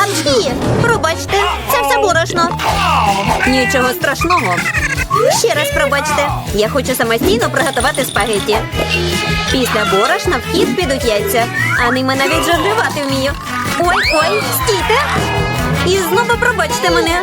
Апчхі! Пробачте, це все борошно. Нічого страшного. Ще раз пробачте. Я хочу самостійно приготувати спагетті. Після борошна в хід підуть яйця, а ними навіть жонглювати вмію. Ой, ой, стійте! І знову пробачте мене.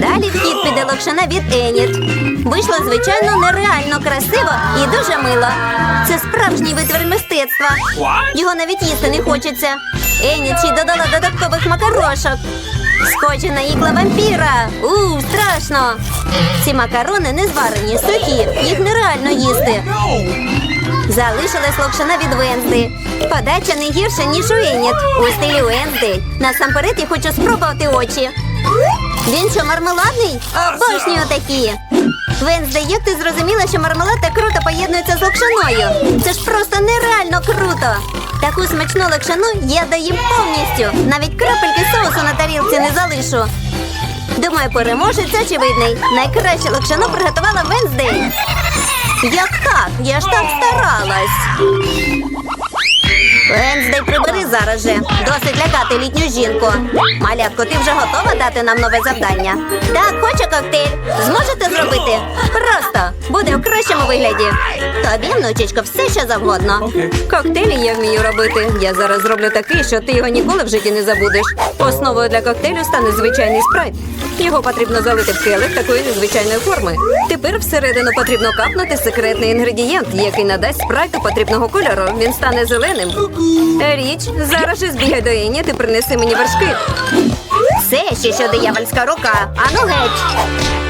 Далі в хід піде локшина від Еніт. Вийшло, звичайно, нереально красиво і дуже мило. Це справжній витвір мистецтва. Його навіть їсти не хочеться. Еніт ще й додала додаткових макарошок. Схожі на ікла вампіра. У, страшно. Ці макарони не зварені, сухі, їх нереально їсти. Залишилась локшина від Вензди. Подача не гірша, ніж у Еніт. У стилі Вензди. Насамперед я хочу спробувати очі. Він що, мармеладний? Обожнюю такі. Вензде, як ти зрозуміла, що мармелад так круто поєднується з локшиною? Це ж просто нереально круто. Таку смачну локшину я доїм повністю. Навіть крапельки соусу на тарілці не залишу. Думаю, переможець очевидний. Найкраще локшину приготувала Венздей. Як так? Я ж так старалась. Венздей, прибери зараз же. Досить лякати літню жінку. Малятко, ти вже готова дати нам нове завдання? Так, хочу коктейль. Зможете зробити? Просто буде в кращому вигляді. Тобі, внучечко, все що завгодно. Коктейлі я вмію робити. Я зараз зроблю такий, що ти його ніколи в житті не забудеш. Основою для коктейлю стане звичайний спрайт. Його потрібно залити в келих такої незвичайної форми. Тепер всередину потрібно капнути секретний інгредієнт, який надасть спрайту потрібного кольору. Він стане зеленим. Річ, зараз же збігай до Іні, ти принеси мені вершки. Це ще що диявольська рука. Ану геть.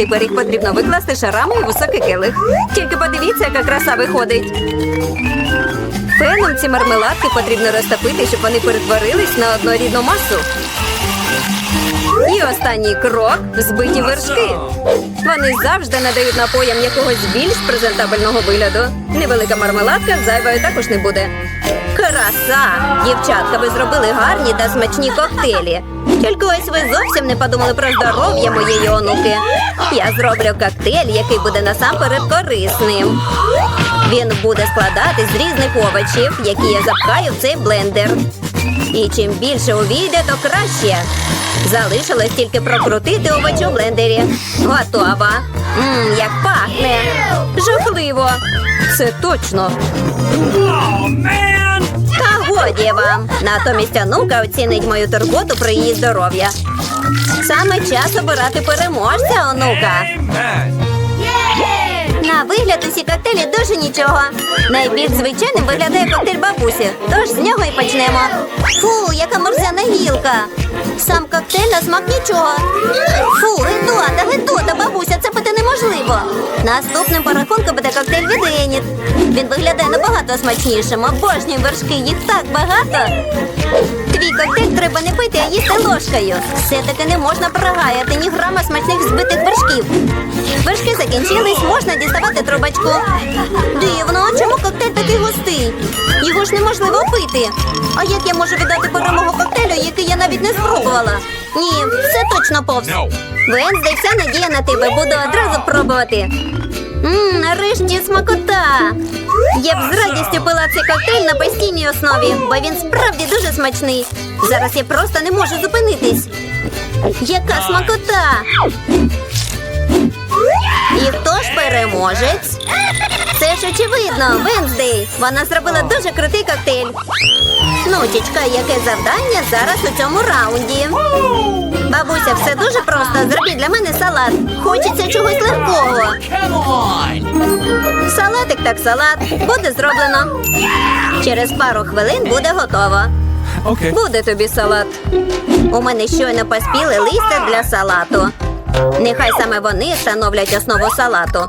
Тепер їх потрібно викласти шарами у високий келих. Тільки подивіться, яка краса виходить. Феном ці мармеладки потрібно розтопити, щоб вони перетворились на однорідну масу. І останній крок збиті вершки. Вони завжди надають напоям якогось більш презентабельного вигляду. Невелика мармеладка зайвою також не буде. Краса! Дівчатка, ви зробили гарні та смачні коктейлі. Тільки ось ви зовсім не подумали про здоров'я моєї онуки. Я зроблю коктейль, який буде насамперед корисним. Він буде складати з різних овочів, які я запхаю в цей блендер. І чим більше увійде, то краще. Залишилось тільки прокрутити овочі у блендері. Готова. Мм, як пахне. Жахливо. Це точно. Oh man. Годі вам. Натомість онука оцінить мою турботу про її здоров'я. Саме час обирати переможця, онука. На вигляд усі коктейлі дуже нічого. Найбільш звичайним виглядає коктейль бабусі, тож з нього і почнемо. Фу, яка мерзяна гілка. Сам коктейль на смак нічого. Фу, гидота, гидота, бабуся, це пити неможливо. Наступним по рахунку буде коктейль від Еніт. Він виглядає набагато смачнішим. Обожнюю вершки, їх так багато. Твій коктейль треба не пити, а їсти ложкою. Все-таки не можна прогаяти ні грама смачних збитих вершків. Вершки закінчились, можна діставати трубочку. Дивно, чому коктейль такий густий? Його ж неможливо пити. А як я можу віддати перемогу коктейлю, який я навіть не спробувала? Ні, це точно повз. Венздей, вся надія на тебе. Буду одразу пробувати. Мм, нарешті смакота. Я б з радістю пила цей коктейль на постійній основі, бо він справді дуже смачний. Зараз я просто не можу зупинитись. Яка смакота! І хто ж переможець? Це ж очевидно, Венздей. Вона зробила дуже крутий коктейль. Нучечка, яке завдання зараз у цьому раунді? Бабуся, все дуже просто. Зробіть для мене салат. Хочеться чогось легкого. Салатик так салат. Буде зроблено. Через пару хвилин буде готово. Okay. Буде тобі салат. У мене щойно поспіли листя для салату. Нехай саме вони становлять основу салату.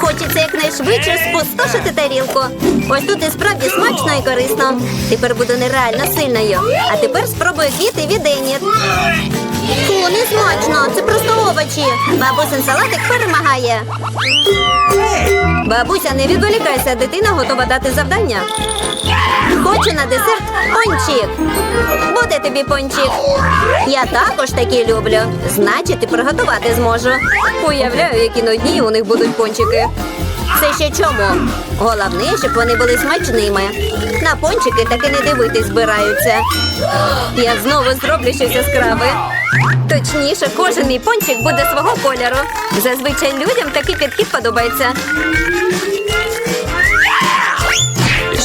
Хочеться якнайшвидше спустошити тарілку. Ось тут і справді смачно і корисно. Тепер буду нереально сильною. А тепер спробую квіти від Еніт. Фу, не смачно, це просто овочі. Бабусин салатик перемагає. Бабуся, не відволікайся, дитина готова дати завдання. Хочу на десерт пончик. Буде тобі пончик. Я також такі люблю. Значить, і приготувати зможу. Уявляю, які нудні у них будуть пончики. Це ще чому? Головне, щоб вони були смачними. На пончики таки не дивитись збираються. Я знову зроблю щось яскраве. Точніше, кожен мій пончик буде свого кольору. Зазвичай людям такий підхід подобається.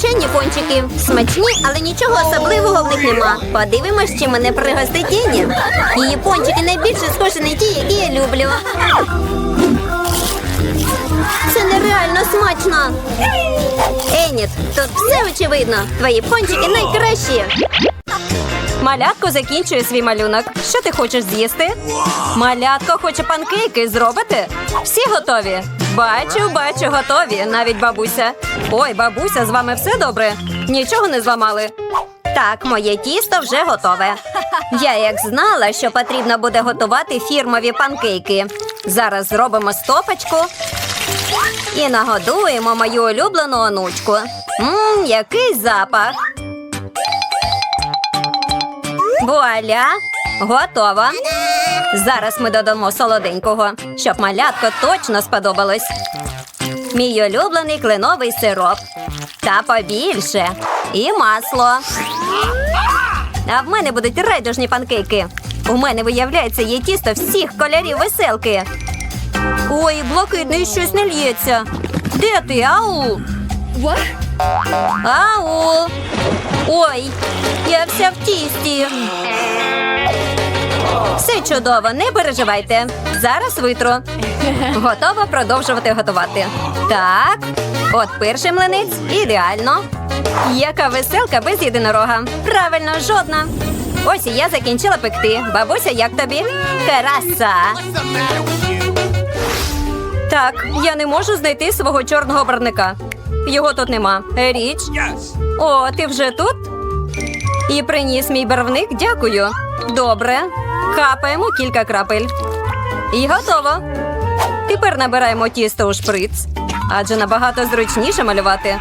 Звичайні пончики. Смачні, але нічого особливого в них нема. Подивимось, чи мене пригостить Ені. Її пончики найбільше схожі на ті, які я люблю. Це нереально смачно. Еніт, тут все очевидно. Твої пончики найкращі. Малятко закінчує свій малюнок. Що ти хочеш з'їсти? Малятко хоче панкейки. Зробите? Всі готові? Бачу, бачу, готові. Навіть бабуся. Ой, бабуся, з вами все добре? Нічого не зламали. Так, моє тісто вже готове. Я як знала, що потрібно буде готувати фірмові панкейки. Зараз зробимо стопочку і нагодуємо мою улюблену онучку. Мм, який запах. Вуаля! Готово. Зараз ми додамо солоденького, щоб малятко точно сподобалось. Мій улюблений кленовий сироп. Та побільше. І масло. А в мене будуть райдужні панкейки. У мене, виявляється, є тісто всіх кольорів веселки. Ой, блакитний щось не лється. Де ти, ау? Ау. Ой, я вся в тісті. Все чудово, не переживайте. Зараз витру. Готова продовжувати готувати. Так, от перший млинець ідеально. Яка веселка без єдинорога. Правильно, жодна. Ось і я закінчила пекти. Бабуся, як тобі? Краса. Так, я не можу знайти свого чорного барника. Його тут нема. Річ. О, ти вже тут? І приніс мій барвник, дякую. Добре. Капаємо кілька крапель. І готово. Тепер набираємо тісто у шприц, адже набагато зручніше малювати.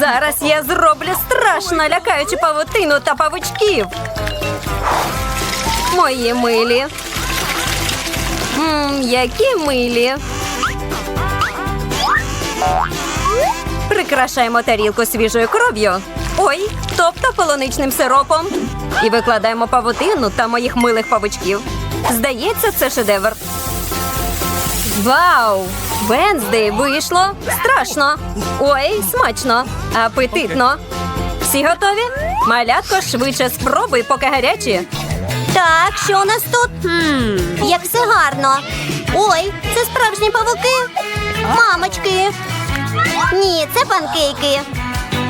Зараз я зроблю страшно лякаючу павутину та павучків. Мої милі. Мм, які милі. Прикрашаємо тарілку свіжою кров'ю. Ой, тобто полуничним сиропом. І викладаємо павутину та моїх милих павучків. Здається, це шедевр. Вау! Венздей вийшло страшно. Ой, смачно, апетитно. Всі готові? Малятко швидше спробуй, поки гарячі. Так, що у нас тут? Хм, як все гарно. Ой, це справжні павуки. Мамочки. Ні, це панкейки.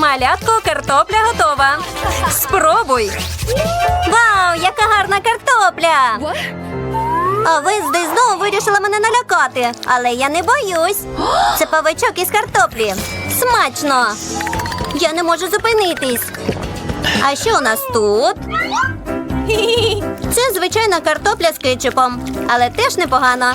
Малятко, картопля готова. Спробуй. Вау, яка гарна картопля! А ви здесь знову вирішили мене налякати, але я не боюсь. Це павичок із картоплі. Смачно! Я не можу зупинитись. А що у нас тут? Це звичайна картопля з кетчупом, але теж непогано.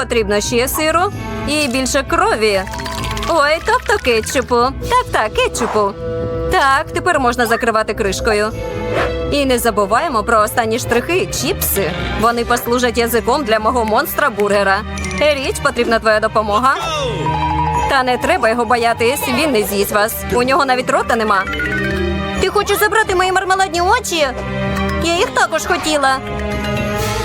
Потрібно ще сиру і більше крові. Ой, тобто кетчупу. Так, так, кетчупу. Так, тепер можна закривати кришкою. І не забуваємо про останні штрихи чіпси. Вони послужать язиком для мого монстра бургера. Річ, потрібна твоя допомога. Та не треба його боятись, він не з'їсть вас. У нього навіть рота нема. Ти хочеш забрати мої мармеладні очі? Я їх також хотіла.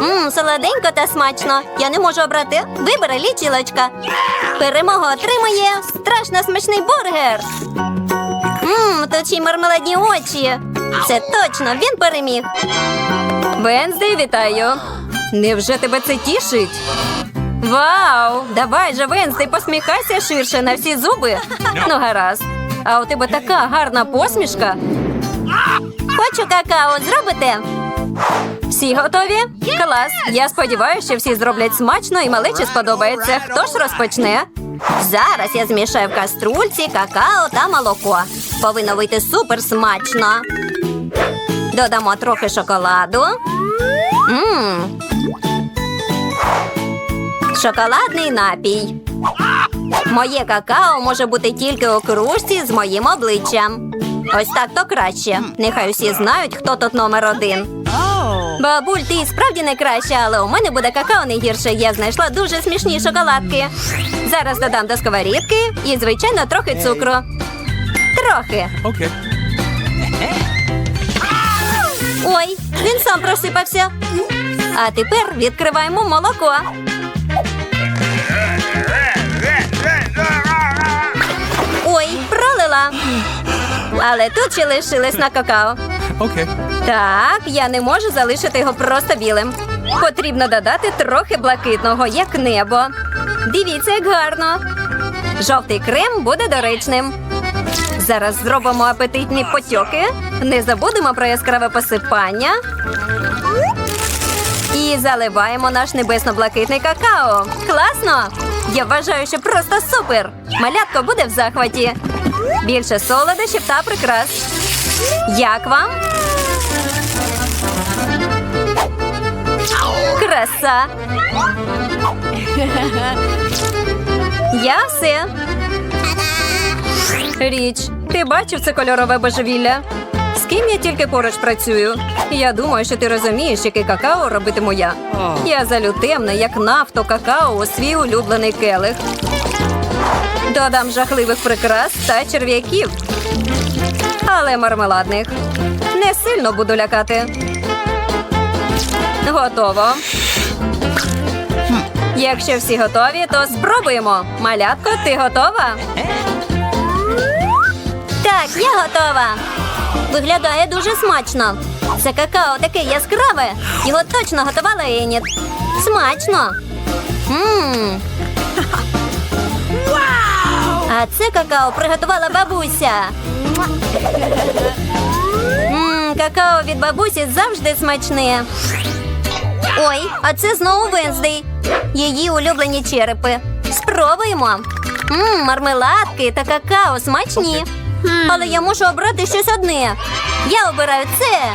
Мм, солоденько та смачно. Я не можу обрати. Вибери лічилочка. Перемогу отримує страшно смачний бургер. Мм, тут мармеладні очі. Це точно, він переміг. Венздей, вітаю. Невже тебе це тішить? Вау! Давай же, Венздей, посміхайся ширше на всі зуби. Ну, гаразд. А у тебе така гарна посмішка. Хочу какао, зробите? Всі готові? Клас. Я сподіваюся, що всі зроблять смачно і малечі сподобається. Хто ж розпочне? Зараз я змішаю в каструльці какао та молоко. Повинно вийти супер смачно. Додамо трохи шоколаду. Мм. Шоколадний напій. Моє какао може бути тільки у кружці з моїм обличчям. Ось так то краще. Нехай усі знають, хто тут номер один. Бабуль, ти справді не краща, але у мене буде какао не гірше. Я знайшла дуже смішні шоколадки. Зараз додам до сковорідки і, звичайно, трохи цукру. Трохи. Ой, він сам просипався. А тепер відкриваємо молоко. Ой, пролила. Але тут ще лишилось на какао. Okay. Так, я не можу залишити його просто білим. Потрібно додати трохи блакитного, як небо. Дивіться, як гарно. Жовтий крем буде доречним. Зараз зробимо апетитні потьоки. Не забудемо про яскраве посипання. І заливаємо наш небесно-блакитний какао. Класно! Я вважаю, що просто супер! Малятко буде в захваті. Більше солодощів та прикрас. Як вам? Краса. Я все. Річ, ти бачив це кольорове божевілля? З ким я тільки поруч працюю? Я думаю, що ти розумієш, який какао робитиму я. Я залю темне, як нафто какао у свій улюблений келих. Додам жахливих прикрас та черв'яків. Але мармеладних. Не сильно буду лякати. Готово. Якщо всі готові, то спробуємо. Малятко, ти готова? Так, я готова. Виглядає дуже смачно. Це какао таке яскраве. Його точно готувала Еніт. Смачно. А це какао приготувала бабуся. Какао від бабусі завжди смачне. Ой, а це знову Венздей. Її улюблені черепи. Спробуємо. Мм, мармеладки та какао смачні. Але я мушу обрати щось одне. Я обираю це.